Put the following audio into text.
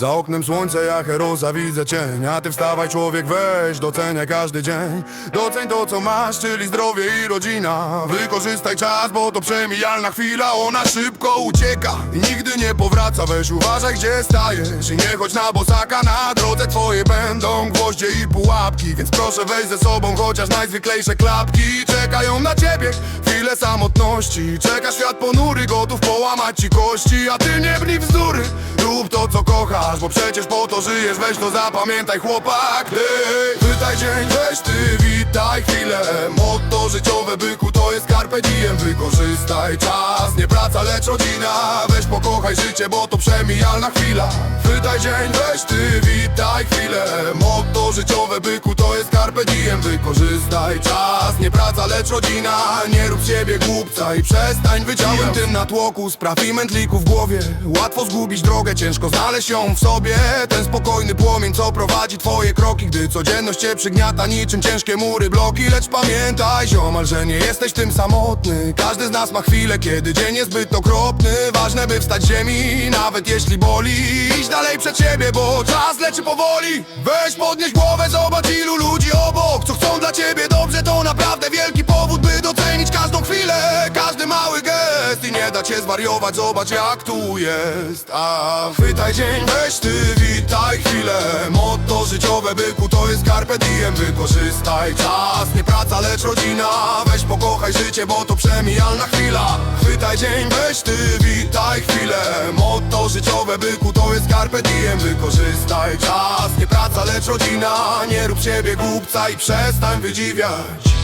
Za oknem słońce, ja heroza widzę cień A ty wstawaj człowiek, weź, doceniaj każdy dzień. Doceń to co masz, czyli zdrowie i rodzina. Wykorzystaj czas, bo to przemijalna chwila Ona szybko ucieka i nigdy nie powraca. Weź uważaj gdzie stajesz i nie chodź na bosaka. Na drodze twojej będą gwoździe i pułapki Więc proszę weź ze sobą chociaż najzwyklejsze klapki. Czekają na ciebie chwile samotności. Czeka świat ponury, gotów połamać ci kości. A ty nie bnij bzdury, rób to co kochasz Bo przecież po to żyjesz, weź to zapamiętaj chłopak. Hej, pytaj dzień, weź ty, witaj chwilę. Motto życiowe byku to jest carpe diem. Wykorzystaj czas, nie praca lecz rodzina. Weź pokochaj życie, bo to przemijalna chwila. Pytaj dzień, weź ty, witaj chwilę. Motto życiowe byku Wykorzystaj czas, nie praca lecz rodzina Nie rób siebie głupca. I przestań wydziałem tym natłoku Spraw i mętliku w głowie. Łatwo zgubić drogę, ciężko znaleźć ją w sobie. Ten spokojny płomień, co prowadzi twoje kroki. Gdy codzienność cię przygniata niczym ciężkie mury, bloki. Lecz pamiętaj ziomal, że nie jesteś tym samotny. Każdy z nas ma chwilę, kiedy dzień jest zbyt okropny. Ważne by wstać z ziemi, nawet jeśli boli. Idź dalej przed siebie, bo czas leczy powoli. Weź podnieś głowę, zobacz ilu ludzi nie da cię zwariować, zobacz jak tu jest. A chwytaj dzień, weź ty, witaj chwilę. Motto życiowe byku to jest carpe diem. Wykorzystaj czas, nie praca lecz rodzina. Weź pokochaj życie, bo to przemijalna chwila. Chwytaj dzień, weź ty, witaj chwilę. Motto życiowe byku to jest carpe diem. Wykorzystaj czas, nie praca lecz rodzina. Nie rób siebie głupca i przestań wydziwiać